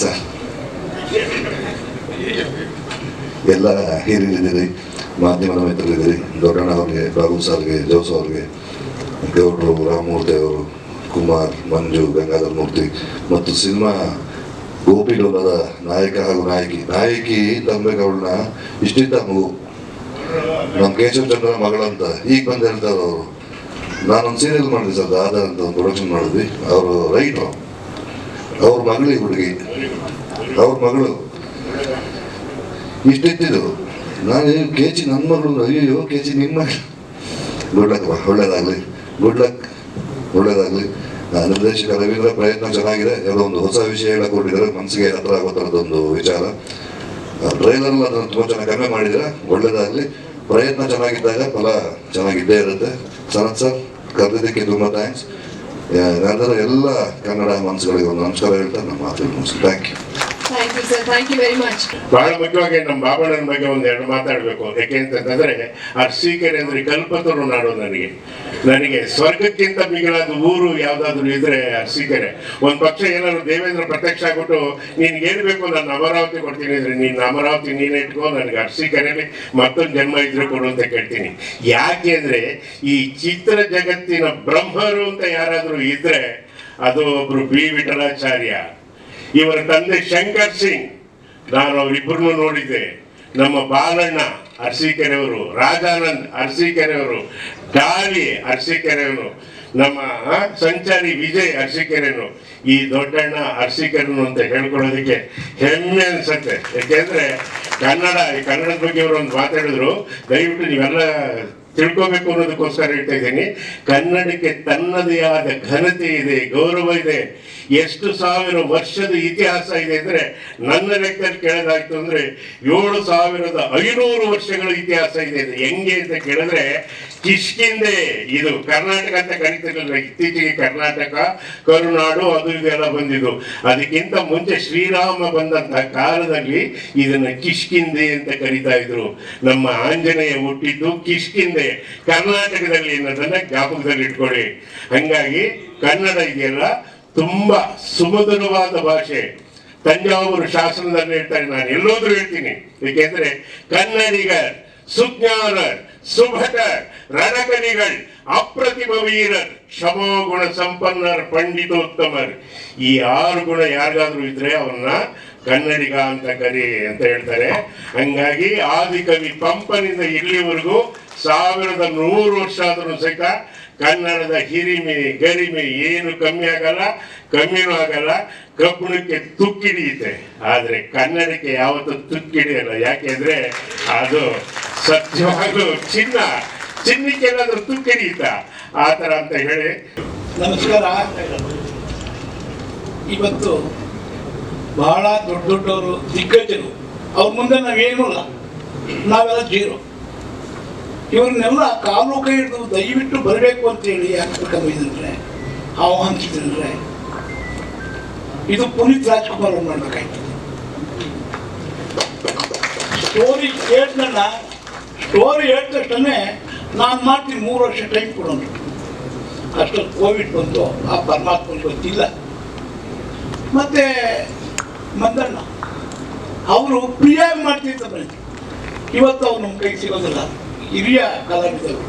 Sir. ಎಲ್ಲ ಹಿರಿಯರಿದ್ದೀರಿ ಮಾಧ್ಯಮದ ಮಿತ್ರರಿದ್ದೀರಿ ದೊಡ್ಡಣ್ಣ ಅವ್ರಿಗೆ, ಬಾಬು ಸಾರ್ಗೆ, ಜೋಸ್ ಅವ್ರಿಗೆ ಗೌಡ್ರು ರಾಮಮೂರ್ತಿ ಅವರು ಕುಮಾರ್, ಮಂಜು, ಗಂಗಾಧರ್ ಮೂರ್ತಿ, ಮತ್ತು ಸಿನಿಮಾ ಗೋಪಿಗೌಡರ ನಾಯಕ ಹಾಗೂ ನಾಯಕಿ. ನಾಯಕಿ ತಂಬೇಗೌಡನ ಇಷ್ಟಿದ್ದ ಮಗು. ನಮ್ಮ ಕೇಶವ ಚಂದ್ರ ಮಗಳಂತ ಈಗ ಬಂದು ಹೇಳ್ತಾರೆ ಅವರು ನಾನೊಂದು ಸೀರಿಯಲ್ ಮಾಡಿದ್ವಿ ಸರ್ ಆಧಾರ ಅಂತ ಒಂದು ಪ್ರೊಡಕ್ಷನ್ ಮಾಡಿದ್ವಿ. ಅವರು ರೈಟ್ರು ಅವ್ರ ಮಗಳು ಹುಡುಗಿ ಅವ್ರ ಮಗಳು. ಇಷ್ಟಿತ್ತಿದ್ದು ನಾನು ಕೆ ಜಿ ನನ್ನ ಮಗಳು ಅಯ್ಯೋ ಕೆ ಜಿ ನಿಮ್ಮ ಗುಡ್ ಲಕ್ ಒಳ್ಳೇದಾಗಲಿ. ಗುಡ್ ಲಕ್ ಒಳ್ಳೇದಾಗಲಿ. ನಿರ್ದೇಶಕ ರವೀಂದ್ರ ಪ್ರಯತ್ನ ಚೆನ್ನಾಗಿದೆ. ಯಾವುದೋ ಒಂದು ಹೊಸ ವಿಷಯ ಹೇಳಕ್ ಮನಸ್ಸಿಗೆ ಹತ್ರ ಆಗೋ ಥರದ್ದೊಂದು ವಿಚಾರ. ಟ್ರೈಲರ್ ಅದನ್ನು ತುಂಬ ಚೆನ್ನಾಗಿ ಕಮ್ಮಿ ಮಾಡಿದ್ರೆ ಒಳ್ಳೇದಾಗಲಿ. ಪ್ರಯತ್ನ ಚೆನ್ನಾಗಿದ್ದಾಗ ಫಲ ಚೆನ್ನಾಗಿದ್ದೇ ಇರುತ್ತೆ. ಸನತ್ ಸರ್, ಕರೆದಿದ್ದಕ್ಕೆ ತುಂಬ ಥ್ಯಾಂಕ್ಸ್ ಯಾರಾದರೂ ಎಲ್ಲ ಕನ್ನಡ ಮನಸ್ಸುಗಳಿಗೆ ಒಂದು ನಮಸ್ಕಾರ ಹೇಳ್ತಾ ನಮ್ಮ ಮಾತು ಮುಗಿಸಿ ಥ್ಯಾಂಕ್ ಯು ಬಹಳ ಮುಖ್ಯವಾಗಿ ನಮ್ಮ ಬಾಬಣ್ಣನ ಬಗ್ಗೆ ಒಂದು ಎರಡು ಮಾತಾಡಬೇಕು. ಯಾಕೆಂತಂದ್ರೆ ಅರ್ಸಿಕೆರೆ ಅಂದ್ರೆ ಕಲ್ಪತರು ನಾಡು ನನಗೆ. ನನಗೆ ಸ್ವರ್ಗಕ್ಕಿಂತ ಮಿಗಿಲಾದ ಊರು ಯಾವ್ದಾದ್ರು ಇದ್ರೆ ಅರ್ಸಿಕೆರೆ ಒಂದ್ ಪಕ್ಷ ಏನಾದ್ರು ದೇವೇಂದ್ರ ಪ್ರತ್ಯಕ್ಷ ಆಗ್ಬಿಟ್ಟು, ನೀನ್ ಏನ್ ಬೇಕು ನಾನು ಅಮರಾವತಿ ಕೊಡ್ತೀನಿ ಅಂದ್ರೆ ನೀನ್ ಅಮರಾವತಿ ನೀನೇ ಇಟ್ಕೋ, ನನಗೆ ಅರ್ಸಿಕೆರೆಯಲ್ಲಿ ಮತ್ತೊಂದು ಜನ್ಮ ಇದ್ರೆ ಕೊಡು ಅಂತ ಕೇಳ್ತೀನಿ. ಯಾಕೆ ಅಂದ್ರೆ, ಈ ಚಿತ್ರ ಜಗತ್ತಿನ ಬ್ರಹ್ಮರು ಅಂತ ಯಾರಾದ್ರೂ ಇದ್ರೆ, ಅದು ಒಬ್ರು ಬಿ ವಿಠಲಾಚಾರ್ಯ. ಇವರ ತಂದೆ ಶಂಕರ್ ಸಿಂಗ್, ನಾನು ಅವರಿಬ್ಬರನ್ನು ನೋಡಿದ್ದೆ. ನಮ್ಮ ಬಾಲಣ್ಣ ಅರಸೀಕೆರೆಯವರು, ರಾಜಾನಂದ್ ಅರಸೀಕೆರೆಯವರು ಗಾಳಿ ಅರಸೀಕೆರೆಯವರು, ನಮ್ಮ ಸಂಚಾರಿ ವಿಜಯ್ ಅರಸೀಕೆರೆನು ಈ ದೊಡ್ಡಣ್ಣ ಅರಸೀಕೆರೆನು ಅಂತ ಹೇಳ್ಕೊಳ್ಳೋದಕ್ಕೆ ಹೆಮ್ಮೆ ಅನ್ಸುತ್ತೆ. ಯಾಕೆಂದ್ರೆ ಕನ್ನಡ, ಈ ಕನ್ನಡದ ಬಗ್ಗೆ ಅವರು ಒಂದು ಮಾತಾಡಿದ್ರು. ದಯವಿಟ್ಟು ನೀವೆಲ್ಲ ತಿಳ್ಕೋಬೇಕು ಅನ್ನೋದಕ್ಕೋಸ್ಕರ ಹೇಳ್ತಾ ಇದ್ದೀನಿ ಕನ್ನಡಕ್ಕೆ ತನ್ನದೇ ಆದ ಘನತೆ ಇದೆ, ಗೌರವ ಇದೆ. ಎಷ್ಟು ಸಾವಿರ ವರ್ಷದ ಇತಿಹಾಸ ಇದೆ ಅಂದ್ರೆ ನನ್ನ ಲೆಕ್ಕದಲ್ಲಿ ಕೇಳೋದಾಯ್ತು ಅಂದ್ರೆ ಏಳು ಸಾವಿರದ ಐನೂರು ವರ್ಷಗಳ ಇತಿಹಾಸ ಇದೆ ಹೆಂಗೆ ಅಂತ ಕೇಳಿದ್ರೆ ಕಿಷ್ಕಿಂದೆ ಇದು ಕರ್ನಾಟಕ ಅಂತ ಕರಿತಿರಲಿಲ್ಲ ಇತ್ತೀಚೆಗೆ ಕರ್ನಾಟಕ, ಕರುನಾಡು, ಅದು ಇದೆಲ್ಲ ಬಂದಿದ್ದು. ಅದಕ್ಕಿಂತ ಮುಂಚೆ ಶ್ರೀರಾಮ ಬಂದಂತಹ ಕಾಲದಲ್ಲಿ ಇದನ್ನ ಕಿಷ್ಕಿಂದೆ ಅಂತ ಕರಿತಾ ಇದ್ರು. ನಮ್ಮ ಆಂಜನೇಯ ಹುಟ್ಟಿದ್ದು ಕಿಷ್ಕಿಂದೆ ಕರ್ನಾಟಕದಲ್ಲಿ ಅನ್ನೋದನ್ನ ಜ್ಞಾಪಕದಲ್ಲಿ ಇಟ್ಕೊಳ್ಳಿ. ಹಂಗಾಗಿ ಕನ್ನಡ ಇದೆಯಲ್ಲ ತುಂಬಾ ಸುಮಧುರವಾದ ಭಾಷೆ. ತಂಜಾವೂರು ಶಾಸನದಲ್ಲಿ ಹೇಳ್ತಾರೆ ನಾನು, ಎಲ್ಲೋದ್ರೂ ಹೇಳ್ತೀನಿ. ಏಕೆಂದ್ರೆ ಕನ್ನಡಿಗರ್, ಸುಜ್ಞಾನರ್, ಸುಭಟರ್, ರಣಕನಿಗಳ್ ಅಪ್ರತಿಮ ವೀರರ್ ಕ್ಷಮೋಗುಣ ಸಂಪನ್ನರ್, ಪಂಡಿತೋತ್ತಮರ್ ಈ ಆರು ಗುಣ ಯಾರಿಗಾದ್ರೂ ಇದ್ರೆ ಅವನ್ನ ಕನ್ನಡಿಗ ಅಂತ ಕರಿ ಅಂತ ಹೇಳ್ತಾರೆ. ಹಂಗಾಗಿ ಆದಿಕವಿ ಪಂಪನಿಂದ ಇಲ್ಲಿವರೆಗೂ ಸಾವಿರದ ನೂರು ವರ್ಷ ಆದರೂ ಸಹಿತ ಕನ್ನಡದ ಹಿರಿಮೆ, ಗರಿಮೆ ಏನು ಕಮ್ಮಿ ಆಗಲ್ಲ, ಕಮ್ಮಿನೂ ಆಗಲ್ಲ, ಕಬ್ಬಣಕ್ಕೆ ತುಕ್ಕಿಡಿಯುತ್ತೆ ಆದ್ರೆ ಕನ್ನಡಕ್ಕೆ ಯಾವತ್ತೂ ತುಕ್ಕಿಡಿಯಲ್ಲ ಯಾಕೆಂದ್ರೆ ಅದು ಸತ್ಯವಾಗ್ಲೂ ಚಿನ್ನ. ಚಿನ್ನಕ್ಕೆ ಏನಾದ್ರೂ ತುಕ್ಕಿಡಿಯುತ್ತ ಆ ಥರ ಅಂತ ಹೇಳಿ. ನಮಸ್ಕಾರ. ಇವತ್ತು ಬಹಳ ದೊಡ್ಡ ದೊಡ್ಡವರು, ದಿಗ್ಗಜರು. ಅವ್ರ ಮುಂದೆ ನಾವೇನೂ ಇಲ್ಲ ನಾವೆಲ್ಲ ಜೀರೋ. ಇವ್ರನ್ನೆಲ್ಲ ಕಾಲು ಕೈ ಹಿಡಿದು ದಯವಿಟ್ಟು ಬರಬೇಕು ಅಂತೇಳಿ ಯಾಕೆ ಕಮ್ಮಿದ್ರೆ ಆಹ್ವಾನಿಸಿದ್ರೆ ಇದು ಪುನೀತ್ ರಾಜ್ಕುಮಾರ್ ಅವ್ರು ಮಾಡ್ಬೇಕಾಯ್ತು ಸ್ಟೋರಿ ಕೇಳ್ದಣ್ಣ ಸ್ಟೋರಿ ಹೇಳಿದ ನಾನು ಮಾಡ್ತೀನಿ, ಮೂರು ವರ್ಷ ಟೈಮ್ ಕೊಡೋಣ. ಅಷ್ಟೊಂದು ಕೋವಿಡ್ ಬಂತು, ಆ ಪರಮಾತ್ಮನಿಗೆ ಗೊತ್ತಿಲ್ಲ. ಮತ್ತೆ ಮಂದಣ್ಣ ಅವರು ಪ್ರಿಯಾಗಿ ಮಾಡ್ತಿರ್ತಾರೆ ಇವತ್ತು ಅವ್ರು ನಮ್ಮ ಕೈ ಸಿಗೋದಿಲ್ಲ. ಹಿರಿಯ ಕಲಾವಿದರು.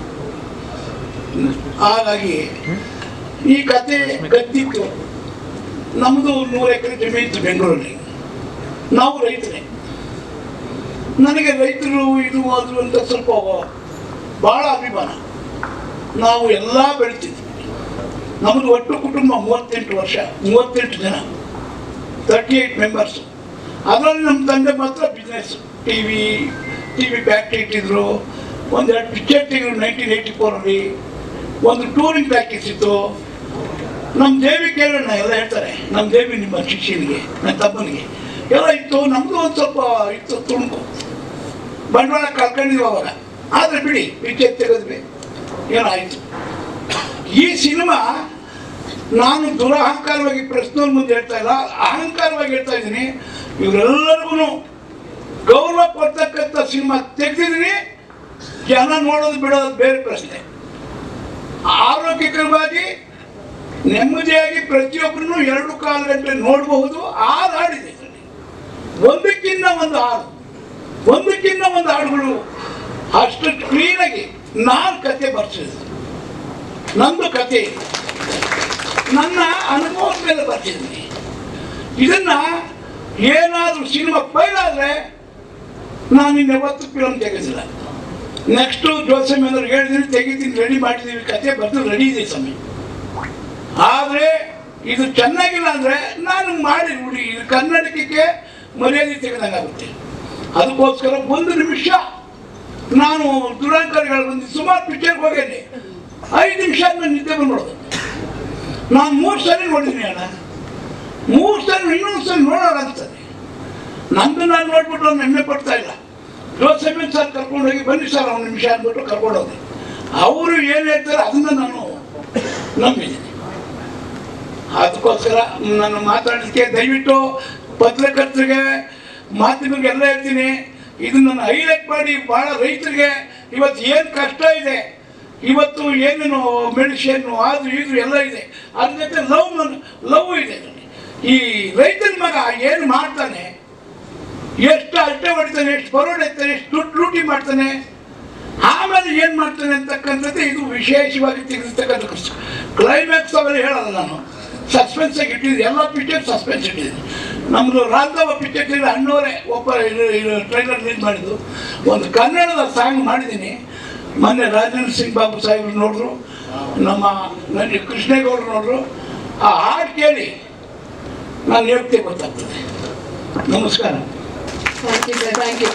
ಹಾಗಾಗಿ ಈ ಕತೆ ಗದ್ದಿತ್ತು. ನಮ್ಮದು ನೂರು ಎಕರೆ ಜಮೀನು ಬೆಂಗಳೂರಲ್ಲಿ. ನಾವು ರೈತರೇ. ನನಗೆ ರೈತರು ಇದು ಅದು ಅಂತ ಸ್ವಲ್ಪ ಭಾಳ ಅಭಿಮಾನ. ನಾವು ಎಲ್ಲ ಬೆಳಿತಿದ್ವಿ. ನಮ್ಮದು ಒಟ್ಟು ಕುಟುಂಬ ಮೂವತ್ತೆಂಟು ವರ್ಷ, ಮೂವತ್ತೆಂಟು ಜನ. ತರ್ಟಿ ಏಯ್ಟ್ ಮೆಂಬರ್ಸು ಅದರಲ್ಲಿ ನಮ್ಮ ತಂದೆ ಮಾತ್ರ business T V T V factory ಇಟ್ಟಿದ್ರು. ಒಂದೆರಡು ಪಿಕ್ಚರ್ ತೆಗೆದ್ರು ನೈನ್ಟೀನ್ ಏಯ್ಟಿ ಫೋರಲ್ಲಿ ಒಂದು ಟೂರಿಂಗ್ ಪ್ಯಾಕೇಜ್ ಇತ್ತು. ನಮ್ಮ ದೇವಿ ಕೇಳೋಣ, ಎಲ್ಲ ಹೇಳ್ತಾರೆ. ನಮ್ಮ ದೇವಿ ನಿಮ್ಮ ಶಿಷ್ಯನಿಗೆ ನನ್ನ ತಮ್ಮನಿಗೆ. ಎಲ್ಲ ಇತ್ತು. ನಮ್ಮದು ಒಂದು ಸ್ವಲ್ಪ ಇತ್ತು, ತುಣುಕು. ಬಂಡವಾಳ ಕಳ್ಕೊಂಡಿದ್ವಿ ಅವಾಗ. ಆದರೆ ಬಿಡಿ ಪಿಕ್ಚರ್ ತೆಗೆದ್ವಿ. ಏನಾಯಿತು? ಈ ಸಿನಿಮಾ ನಾನು ದುರಹಂಕಾರವಾಗಿ ಪ್ರಶ್ನೆ ಮುಂದೆ ಹೇಳ್ತಾ ಇಲ್ಲ, ಅಹಂಕಾರವಾಗಿ ಹೇಳ್ತಾ ಇದ್ದೀನಿ. ಇವರೆಲ್ಲರಿಗೂ ಗೌರವ ಕೊಡ್ತಕ್ಕಂಥ ಸಿನಿಮಾ ತೆಗೆದಿದ್ದೀನಿ. ಜನ ನೋಡೋದು ಬಿಡೋದು ಬೇರೆ ಪ್ರಶ್ನೆ. ಆರೋಗ್ಯಕರವಾಗಿ, ನೆಮ್ಮದಿಯಾಗಿ ಪ್ರತಿಯೊಬ್ಬರನ್ನು ಎರಡು ಕಾಲ ಗಂಟೆ ನೋಡಬಹುದು. ಆರು ಹಾಡಿದೆ ಒಂದಕ್ಕಿಂತ ಒಂದು ಹಾಡು. ಒಂದಕ್ಕಿಂತ ಒಂದು ಹಾಡುಗಳು. ಅಷ್ಟು ಕ್ಲೀನಾಗಿ ನಾನು ಕತೆ ಬರ್ಸಿದ್ದು ನಂದು ಕತೆ. ನನ್ನ ಅನುಭವದ ಮೇಲೆ ಬರ್ತಿದ್ದೀನಿ ಇದನ್ನ ಏನಾದರೂ ಸಿನಿಮಾ ಫೈಲ್ ಆದರೆ ನಾನು ಇನ್ನೆವತ್ತು ಫಿಲಮ್ ತೆಗೆದಿಲ್ಲ. ನೆಕ್ಸ್ಟು ಜೋಸಮ್ ಅಂದ್ರೆ ಹೇಳಿದ್ರೆ ತೆಗಿತೀನಿ ರೆಡಿ ಮಾಡಿದ್ದೀವಿ ಕತೆ ಬರ್ತದೆ ರೆಡಿ ಇದೆ ಸಮಯ ಆದರೆ ಇದು ಚೆನ್ನಾಗಿಲ್ಲ ಅಂದರೆ ನಾನು ಮಾಡಿ ನೋಡಿ, ಇದು ಕನ್ನಡಕಕ್ಕೆ ಮರ್ಯಾದೆ ತೆಗೆದಂಗಾಗುತ್ತೆ. ಅದಕ್ಕೋಸ್ಕರ ಒಂದು ನಿಮಿಷ ನಾನು ದುರಂಕಾರಿಗಳು ಬಂದು ಸುಮಾರು ಪಿಕ್ಚರ್ಗೆ ಹೋಗೇನೆ. ಐದು ನಿಮಿಷ ನಾನು ನಿದ್ದೆ ಬಂದ್ಬಿಡೋದು ನಾನು ಮೂರು ಸಲ ನೋಡಿದ್ದೀನಿ ಅಣ್ಣ. ಮೂರು ಸಲ ಇನ್ನೊಂದು ಸಲ ನೋಡೋಣ ಅಂತ ನಂದು ನಾನು ನೋಡ್ಬಿಟ್ಟು ಅವ್ನು ಹೆಮ್ಮೆ ಪಡ್ತಾ ಇಲ್ಲ. ಜೋಸೆಫಿನ್ ಸರ್ ಕರ್ಕೊಂಡೋಗಿ ಬನ್ನಿ ಸರ್ ಅವ್ನು ನಿಮಿಷ ಅಂದ್ಬಿಟ್ಟು ಕರ್ಕೊಂಡೋಗಿ ಅವರು ಏನು ಹೇಳ್ತಾರೆ ಅದನ್ನ ನಾನು ನಂಬಿದ್ದೀನಿ. ಅದಕ್ಕೋಸ್ಕರ ನಾನು ಮಾತಾಡಲಿಕ್ಕೆ ದಯವಿಟ್ಟು ಪತ್ರಕರ್ತರಿಗೆ, ಮಾಧ್ಯಮಕ್ಕೆ ಎಲ್ಲ ಹೇಳ್ತೀನಿ. ಇದನ್ನ ಹೈಲೈಟ್ ಮಾಡಿ ಭಾಳ ರೈತರಿಗೆ ಇವತ್ತು ಏನು ಕಷ್ಟ ಇದೆ ಇವತ್ತು ಏನೇನು ಮೆಡಿಷನ್ನು ಅದು ಇದು ಎಲ್ಲ ಇದೆ. ಅದ್ರ ಜೊತೆ ಲವ್ ಲವ್ ಇದೆ. ಈ ರೈತನ ಮಗ ಏನು ಮಾಡ್ತಾನೆ? ಎಷ್ಟು ಅಷ್ಟೇ ಹೊಡಿತಾನೆ, ಎಷ್ಟು ಪರೋಡ್ ಎತ್ತಾನೆ, ಎಷ್ಟು ದುಡ್ಡು ಲೂಟಿ ಮಾಡ್ತಾನೆ? ಆಮೇಲೆ ಏನು ಮಾಡ್ತಾನೆ ಅಂತಕ್ಕಂಥದ್ದು ಇದು ವಿಶೇಷವಾಗಿ ತೆಗೆದಿರ್ತಕ್ಕಂಥ ಕ್ಲೈಮ್ಯಾಕ್ಸ್ ಅವೆಲ್ಲ ಹೇಳಲ್ಲ ನಾನು. ಸಸ್ಪೆನ್ಸ್ ಇಟ್ಟಿದ್ದೀನಿ. ಎಲ್ಲ ಪಿಕ್ಚರ್ ಸಸ್ಪೆನ್ಸ್ ಇಟ್ಟಿದ್ದೀನಿ. ನಮ್ಮದು ರಾಧವ ಪಿಕ್ಚರ್ ಅಣ್ಣವರೇ ಒಬ್ಬ ಟ್ರೈಲರ್ ಲೀಡ್ ಮಾಡಿದ್ದು. ಒಂದು ಕನ್ನಡದ ಸಾಂಗ್ ಮಾಡಿದ್ದೀನಿ. ಮೊನ್ನೆ ರಾಜೇಂದ್ರ ಸಿಂಗ್ ಬಾಬು ಸಾಹೇಬ್ರು ನೋಡ್ರು, ನಮ್ಮ ನನಗೆ ಕೃಷ್ಣೇಗೌಡರು ನೋಡ್ರು, ಆ ಹಾಡು ಕೇಳಿ ನಾನು ಹೇಳ್ತೇ ಗೊತ್ತಾಗ್ತದೆ. ನಮಸ್ಕಾರ. Thank you.